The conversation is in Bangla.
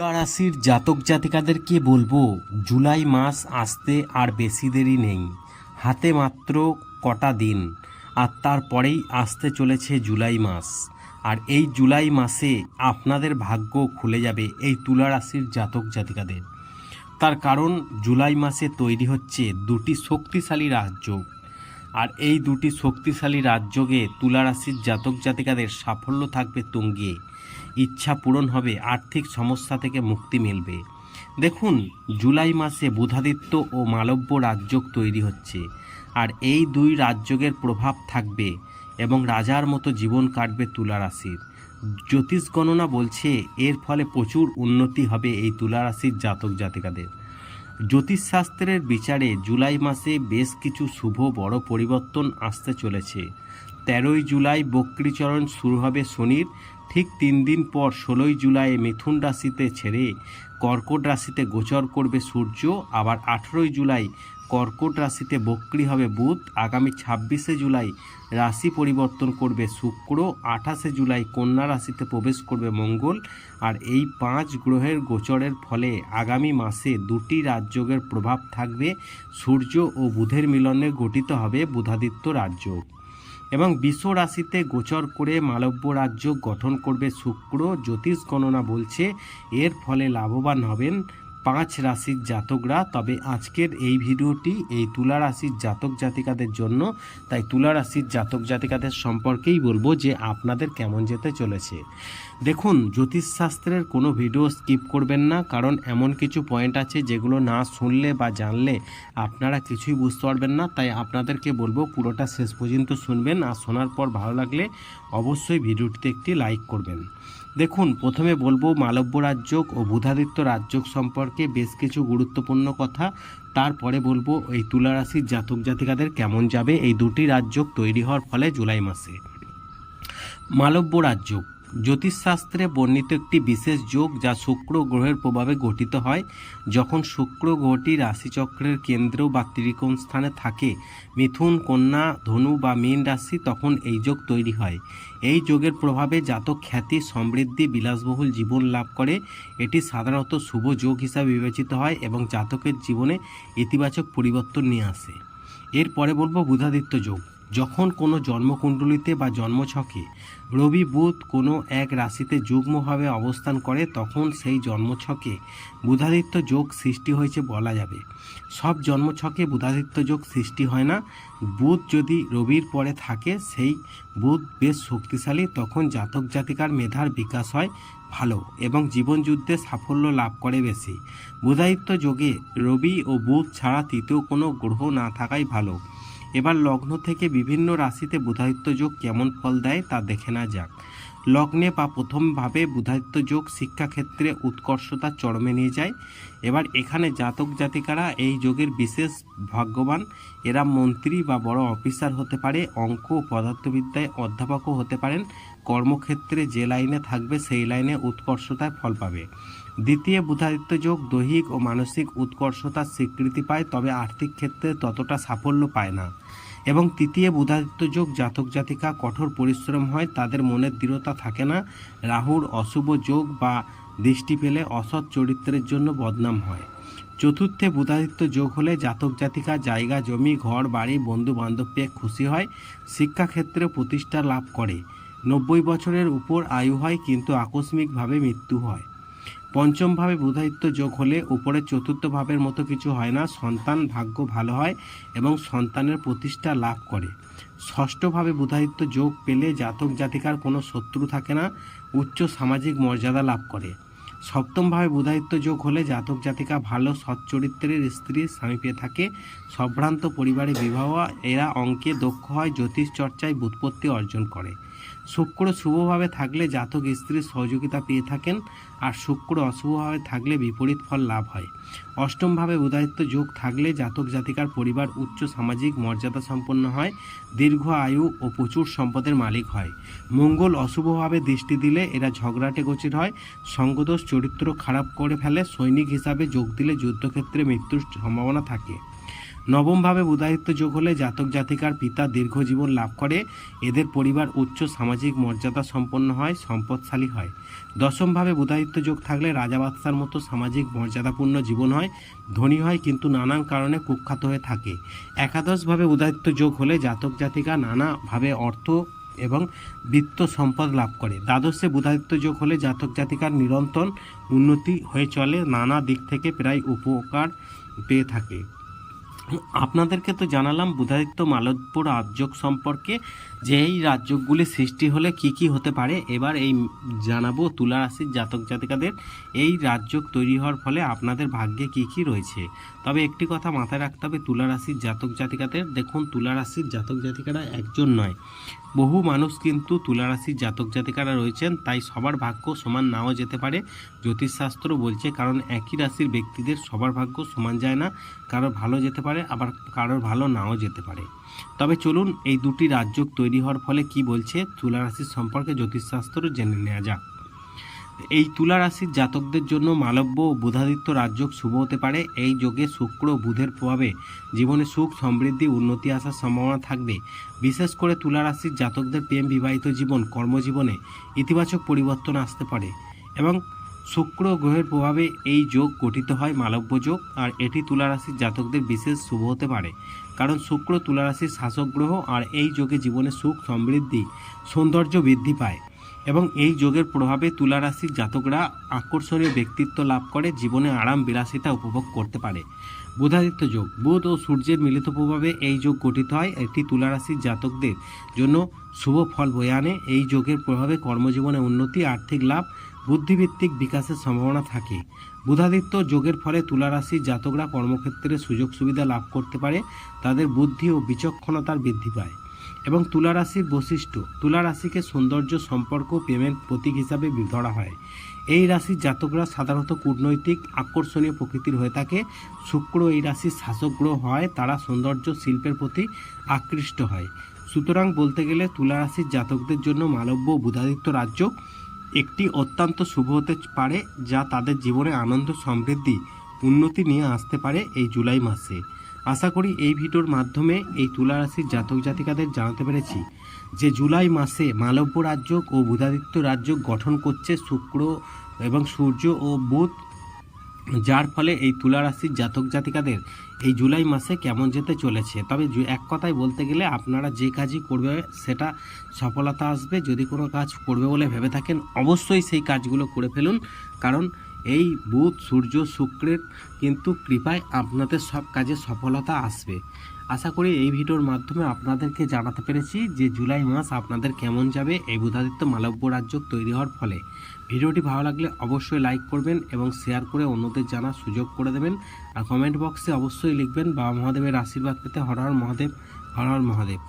রাশির জাতক জাতিকাদের জাতিকাদেরকে বলব? জুলাই মাস আসতে আর বেশি দেরি নেই। হাতে মাত্র কটা দিন, আর তারপরেই আসতে চলেছে জুলাই মাস। আর এই জুলাই মাসে আপনাদের ভাগ্য খুলে যাবে এই তুলা রাশির জাতক জাতিকাদের। তার কারণ জুলাই মাসে তৈরি হচ্ছে দুটি শক্তিশালী রাজযোগ। আর এই দুটি শক্তিশালী রাজযোগে তুলা রাশির জাতক জাতিকাদের সাফল্য থাকবে তুঙ্গে। ইচ্ছা পূরণ হবে, আর্থিক সমস্যা থেকে মুক্তি মিলবে। দেখুন, জুলাই মাসে বুধাদিত্য ও মালব্য রাজযোগ তৈরি হচ্ছে, আর এই দুই রাজযোগের প্রভাব থাকবে এবং রাজার মতো জীবন কাটবে তুলা রাশির। জ্যোতিষ গণনা বলছে, এর ফলে প্রচুর উন্নতি হবে এই তুলা রাশির জাতক জাতিকাদের। জ্যোতিষশাস্ত্রের বিচারে জুলাই মাসে বেশ কিছু শুভ বড় পরিবর্তন আসতে চলেছে। তেরোই জুলাই বক্রীচরণ শুরু হবে শনির ঠিক তিন দিন পর ষোলোই জুলাই মিথুন রাশিতে ছেড়ে কর্কট রাশিতে গোচর করবে সূর্য। আবার আঠেরোই জুলাই কর্কট রাশিতে বক্রী হবে বুধ। আগামী ছাব্বিশে জুলাই রাশি পরিবর্তন করবে শুক্র। আঠাশে জুলাই কন্যা রাশিতে প্রবেশ করবে মঙ্গল। আর এই পাঁচ গ্রহের গোচরের ফলে আগামী মাসে দুটি রাজযোগের প্রভাব থাকবে। সূর্য ও বুধের মিলনে গঠিত হবে বুধাদিত্য রাজযোগ। এবং বিশ্ব রাশিতে গোচর করে মালব্য রাজ্য গঠন করবে শুক্র, জ্যোতিষ গণনা বলছে, এর ফলে লাভবান হবেন পাঁচ রাশির জাতকরা, তবে আজকের এই ভিডিওটি এই তুলা রাশির জাতক জাতিকাদের জন্য। তাই তুলা রাশির জাতক জাতিকাদের সম্পর্কেই বলব যে আপনাদের কেমন যেতে চলেছে। দেখুন, জ্যোতিষশাস্ত্রের কোনো ভিডিও স্কিপ করবেন না, কারণ এমন কিছু পয়েন্ট আছে যেগুলো না শুনলে বা জানলে আপনারা কিছুই বুঝতে পারবেন না। তাই আপনাদেরকে বলব পুরোটা শেষ পর্যন্ত শুনবেন, আর শোনার পর ভালো লাগলে অবশ্যই ভিডিওটিতে একটি লাইক করবেন। দেখুন, প্রথমে বলব মালব্য রাজযোগ ও বুধাদিত্য রাজযোগ সম্পর্কে বেশ কিছু গুরুত্বপূর্ণ কথা। তারপরে বলব এই তুলারাশির জাতক জাতিকাদের কেমন যাবে এই দুটি রাজযোগ তৈরি হওয়ার ফলে জুলাই মাসে। মালব্য রাজযোগ। জ্যোতিষশাস্ত্রে বর্ণিত একটি বিশেষ যোগ যা শুক্র গ্রহের প্রভাবে গঠিত হয়। যখন শুক্র গ্রহটি রাশিচক্রের কেন্দ্র বা ত্রিকোণ স্থানে থাকে, মিথুন, কন্যা, ধনু বা মীন রাশি, তখন এই যোগ তৈরি হয়। এই যোগের প্রভাবে জাতক খ্যাতি, সমৃদ্ধি, বিলাসবহুল জীবন লাভ করে। এটি সাধারণত শুভ যোগ হিসাবে বিবেচিত হয় এবং জাতকের জীবনে ইতিবাচক পরিবর্তন নিয়ে আসে। এরপরে বলব বুধাদিত্য যোগ। যখন কোনো জন্মকুণ্ডলিতে বা জন্মছকে রবি বুধ কোনো এক রাশিতে যুগ্মভাবে অবস্থান করে, তখন সেই জন্মছকে বুধাদিত্য যোগ সৃষ্টি হয়েছে বলা যাবে। সব জন্মছকে বুধাদিত্য যোগ সৃষ্টি হয় না। বুধ যদি রবির পরে থাকে, সেই বুধ বেশ শক্তিশালী, তখন জাতক জাতিকার মেধার বিকাশ হয় ভালো এবং জীবনযুদ্ধে সাফল্য লাভ করে বেশি। বুধাদিত্য যোগে রবি ও বুধ ছাড়া তৃতীয় কোনো গ্রহ না থাকাই ভালো। এবার লগ্ন থেকে বিভিন্ন রাশিতে বুধাদিত্য যোগ কেমন ফল দেয় তা দেখে না যাক। লগ্নে বা প্রথমভাবে বুধাদিত্য যোগ শিক্ষাক্ষেত্রে উৎকর্ষতার চরমে নিয়ে যায়। এবার এখানে জাতক জাতিকারা এই যোগের বিশেষ ভাগ্যবান। এরা মন্ত্রী বা বড় অফিসার হতে পারে, অঙ্ক, পদার্থবিদ্যায় অধ্যাপকও হতে পারেন। কর্মক্ষেত্রে যে লাইনে থাকবে সেই লাইনে উৎকর্ষতায় ফল পাবে। দ্বিতীয় বুধাদিত্য যোগ দৈহিক ও মানসিক উৎকর্ষতার স্বীকৃতি পায়, তবে আর্থিক ক্ষেত্রে ততটা সাফল্য পায় না। এবং তৃতীয় বুধাদিত্য যোগ জাতক জাতিকা কঠোর পরিশ্রম হয়, তাদের মনের দৃঢ়তা থাকে না। রাহুর অশুভ যোগ বা দৃষ্টি পেলে অসৎ চরিত্রের জন্য বদনাম হয়। চতুর্থে বুধাদিত্য যোগ হলে জাতক জাতিকা জায়গা, জমি, ঘর, বাড়ি বন্ধু বান্ধব পেয়ে খুশি হয়, শিক্ষাক্ষেত্রে প্রতিষ্ঠা লাভ করে। নব্বই বছরের উপর আয়ু হয়, কিন্তু আকস্মিকভাবে মৃত্যু হয়। পঞ্চমভাবে বুধাদিত্য যোগ হলে উপরের চতুর্থ ভাবের মতো কিছু হয় না। সন্তান ভাগ্য ভালো হয় এবং সন্তানের প্রতিষ্ঠা লাভ করে। ষষ্ঠভাবে বুধাদিত্য যোগ পেলে জাতক জাতিকার কোনো শত্রু থাকে না, উচ্চ সামাজিক মর্যাদা লাভ করে। সপ্তমভাবে বুধাদিত্য যোগ হলে জাতক জাতিকা ভালো সচ্চরিত্রের স্ত্রী, স্বামী পেয়ে থাকে। সম্ভ্রান্ত পরিবারে বিবাহ এরা অঙ্কে দক্ষ হয়, জ্যোতিষ চর্চায় বুৎপত্তি অর্জন করে। শুক্র শুভভাবে থাকলে জাতক স্ত্রীর সহযোগিতা পেয়ে থাকেন আর শুক্র অশুভভাবে থাকলে বিপরীত ফল লাভ হয়। অষ্টমভাবে উদায়িত্ব যোগ থাকলে জাতক জাতিকার পরিবার উচ্চ সামাজিক মর্যাদা সম্পন্ন হয়, দীর্ঘ আয়ু ও প্রচুর সম্পদের মালিক হয়। মঙ্গল অশুভভাবে দৃষ্টি দিলে এরা ঝগড়াটে গোচির হয়, সঙ্গদোষ চরিত্র খারাপ করে ফেলে, সৈনিক হিসাবে যোগ দিলে যুদ্ধক্ষেত্রে মৃত্যুর সম্ভাবনা থাকে। নবমভাবে বুধায়িত্ব যোগ হলে জাতক জাতিকার পিতা দীর্ঘ জীবন লাভ করে, এদের পরিবার উচ্চ সামাজিক মর্যাদা সম্পন্ন হয়, সম্পদশালী হয়। দশমভাবে বুধায়িত্ব যোগ থাকলে রাজা বাদশার মতো সামাজিক মর্যাদাপূর্ণ জীবন হয়, ধনী হয় কিন্তু নানান কারণে কুখ্যাত হয়ে থাকে। একাদশভাবে উদায়িত্ব যোগ হলে জাতক জাতিকা নানাভাবে অর্থ এবং বিত্ত সম্পদ লাভ করে। দ্বাদশে বুধাদিত্য যোগ হলে জাতক জাতিকার নিরন্তর উন্নতি হয়ে চলে, নানা দিক থেকে প্রায় উপকার পেয়ে থাকে। আপনাদেরকে তো জানালাম বুধাদিত্য মালবপুর রাজ্যক সম্পর্কে যে এই রাজ্যগুলি সৃষ্টি হলে কি কি হতে পারে। এবার এই জানাব তুলা রাশির জাতক জাতিকাদের এই রাজ্যক তৈরি হওয়ার ফলে আপনাদের ভাগ্যে কি কি রয়েছে। তবে একটি কথা মাথায় রাখতে হবে, তুলা রাশির জাতক জাতিকাদের। দেখুন, তুলা রাশির জাতক জাতিকারা একজন নয়। বহু মানুষ কিন্তু তুলা রাশির জাতক জাতিকারা রয়েছেন, তাই সবার ভাগ্য সমান নাও যেতে পারে। জ্যোতিষশাস্ত্র বলছে, কারণ একই রাশির ব্যক্তিদের সবার ভাগ্য সমান যায় না কারোর ভালো যেতে পারে, আবার কারোর ভালো নাও যেতে পারে। তবে চলুন, এই দুটি রাজ্য তৈরি হওয়ার ফলে কি বলছে, তুলা রাশির সম্পর্কে জ্যোতিষশাস্ত্র জেনে নেওয়া যাক। এই তুলা রাশির জাতকদের জন্য মালব্য ও বুধাদিত্য রাজযোগ শুভ হতে পারে। এই যোগে শুক্র বুধের প্রভাবে জীবনে সুখ, সমৃদ্ধি, উন্নতি আসার সম্ভাবনা থাকবে। বিশেষ করে তুলা রাশির জাতকদের প্রেম বিবাহিত জীবন, কর্মজীবনে ইতিবাচক পরিবর্তন আসতে পারে এবং শুক্র গ্রহের প্রভাবে এই যোগ গঠিত হয় মালব্য যোগ, আর এটি তুলা রাশির জাতকদের বিশেষ শুভ হতে পারে। কারণ শুক্র তুলা রাশির শাসক গ্রহ, আর এই যোগে জীবনে সুখ, সমৃদ্ধি, সৌন্দর্য বৃদ্ধি পায়। এবং এই যোগের প্রভাবে তুলা রাশির জাতকরা আকর্ষণীয় ব্যক্তিত্ব লাভ করে, জীবনে আরাম, বিলাসিতা উপভোগ করতে পারে। বুধাদিত্য যোগ, বুধ ও সূর্যের মিলিত প্রভাবে এই যোগ গঠিত হয়। এটি তুলা রাশির জাতকদের জন্য শুভ ফল বয়ে আনে। এই যোগের প্রভাবে কর্মজীবনে উন্নতি, আর্থিক লাভ বুদ্ধিভিত্তিক বিকাশের সম্ভাবনা থাকে। বুধাদিত্য যোগের ফলে তুলা রাশির জাতকরা কর্মক্ষেত্রে সুযোগ সুবিধা লাভ করতে পারে। তাদের বুদ্ধি ও বিচক্ষণতার বৃদ্ধি পায়। এবং তুলা রাশির বৈশিষ্ট্য। তুলা রাশিকে সৌন্দর্য, সম্পর্ক, প্রেমের প্রতীক হিসাবে ধরা হয়। এই রাশির জাতকরা সাধারণত কূটনৈতিক, আকর্ষণীয় প্রকৃতির হয়ে থাকে। শুক্র এই রাশির শাসক গ্রহ হয়, তারা সৌন্দর্য, শিল্পের প্রতি আকৃষ্ট হয়। সুতরাং বলতে গেলে তুলা রাশির জাতকদের জন্য মালব্য বুধাদিত্য রাজ্য একটি অত্যন্ত শুভ হতে পারে, যা তাদের জীবনে আনন্দ, সমৃদ্ধি, উন্নতি নিয়ে আসতে পারে এই জুলাই মাসে। আশা করি এই ভিডিওর মাধ্যমে এই তুলা রাশির জাতক জাতিকাদের জানাতে পেরেছি যে জুলাই মাসে মালব্য রাজ্য ও বুধাদিত্য রাজ্য গঠন করছে শুক্র এবং সূর্য ও বুধ। যার ফলে এই তুলা রাশির জাতক জাতিকাদের এই জুলাই মাসে কেমন যেতে চলেছে। তবে এক কথায় বলতে গেলে আপনারা যে কাজই করবে সেটা সফলতা আসবে। যদি কোনো কাজ করবে বলে ভেবে থাকেন, অবশ্যই সেই কাজগুলো করে ফেলুন। কারণ এই বুধ, সূর্য, শুক্রের কিন্তু কৃপায় আপনাদের সব কাজে সফলতা আসবে। আশা করি এই ভিডিওর মাধ্যমে আপনাদেরকে জানাতে পেরেছি যে জুলাই মাস আপনাদের কেমন যাবে এই বুধাদিত্য মালব্য রাজ্য তৈরি হওয়ার ফলে। ভিডিওটি ভালো লাগলে অবশ্যই লাইক করবেন এবং শেয়ার করে অন্যদের জানার সুযোগ করে দেবেন। আর কমেন্ট বক্সে অবশ্যই লিখবেন বাবা মহাদেবের আশীর্বাদ পেতে হর হর মহাদেব, হর হর মহাদেব।